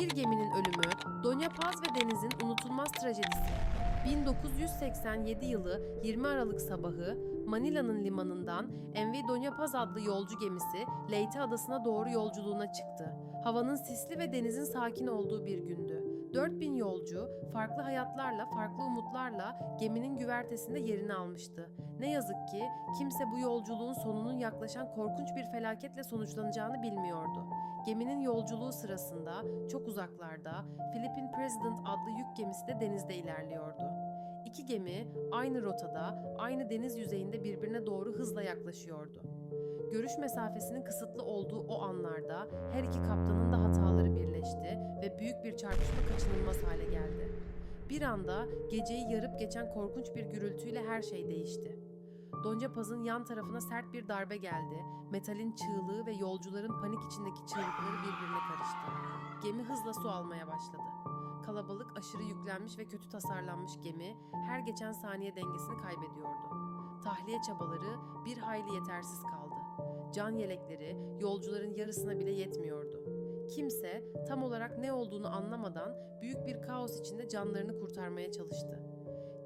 Bir geminin ölümü, Donya Paz ve Deniz'in unutulmaz trajedisi. 1987 yılı 20 Aralık sabahı Manila'nın limanından MV Donya Paz adlı yolcu gemisi Leyte Adası'na doğru yolculuğuna çıktı. Havanın sisli ve denizin sakin olduğu bir gündü. 4000 yolcu farklı hayatlarla, farklı umutlarla geminin güvertesinde yerini almıştı. Ne yazık ki kimse bu yolculuğun sonunun yaklaşan korkunç bir felaketle sonuçlanacağını bilmiyordu. Geminin yolculuğu sırasında çok uzaklarda Philippine President adlı yük gemisi de denizde ilerliyordu. İki gemi aynı rotada, aynı deniz yüzeyinde birbirine doğru hızla yaklaşıyordu. Görüş mesafesinin kısıtlı olduğu o anlarda her iki kaptanın da hataları birleşti Bir anda geceyi yarıp geçen korkunç bir gürültüyle her şey değişti. Donca Paz'ın yan tarafına sert bir darbe geldi. Metalin çığlığı ve yolcuların panik içindeki çığlıkları birbirine karıştı. Gemi hızla su almaya başladı. Kalabalık aşırı yüklenmiş ve kötü tasarlanmış gemi her geçen saniye dengesini kaybediyordu. Tahliye çabaları bir hayli yetersiz kaldı. Can yelekleri yolcuların yarısına bile yetmiyordu. Kimse tam olarak ne olduğunu anlamadan büyük bir kaos içinde canlarını kurtarmaya çalıştı.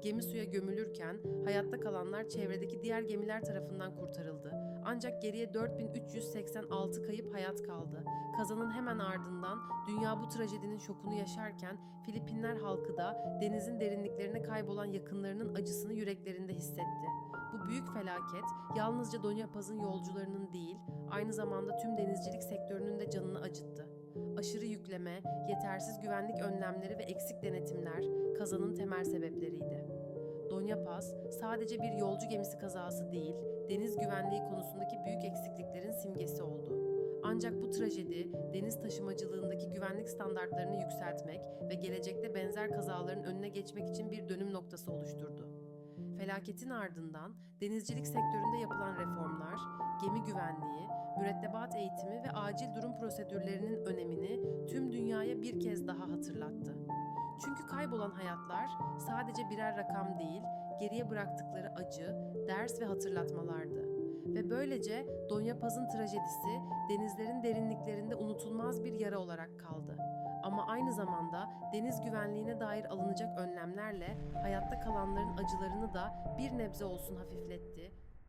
Gemi suya gömülürken hayatta kalanlar çevredeki diğer gemiler tarafından kurtarıldı. Ancak geriye 4386 kayıp hayat kaldı. Kazanın hemen ardından dünya bu trajedinin şokunu yaşarken Filipinler halkı da denizin derinliklerine kaybolan yakınlarının acısını yüreklerinde hissetti. Büyük felaket yalnızca Donya Paz'ın yolcularının değil, aynı zamanda tüm denizcilik sektörünün de canını acıttı. Aşırı yükleme, yetersiz güvenlik önlemleri ve eksik denetimler kazanın temel sebepleriydi. Donya Paz sadece bir yolcu gemisi kazası değil, deniz güvenliği konusundaki büyük eksikliklerin simgesi oldu. Ancak bu trajedi deniz taşımacılığındaki güvenlik standartlarını yükseltmek ve gelecekte benzer kazaların önüne geçmek için bir dönüm noktası oluşturdu. Felaketin ardından denizcilik sektöründe yapılan reformlar, gemi güvenliği, mürettebat eğitimi ve acil durum prosedürlerinin önemini tüm dünyaya bir kez daha hatırlattı. Çünkü kaybolan hayatlar sadece birer rakam değil, geriye bıraktıkları acı, ders ve hatırlatmalardı. Ve böylece Donya Paz'ın trajedisi denizlerin derinliklerinde unutulmaz bir yara olarak kaldı. Ama aynı zamanda deniz güvenliğine dair alınacak önlemlerle hayatta kalanların acılarını da bir nebze olsun hafifletti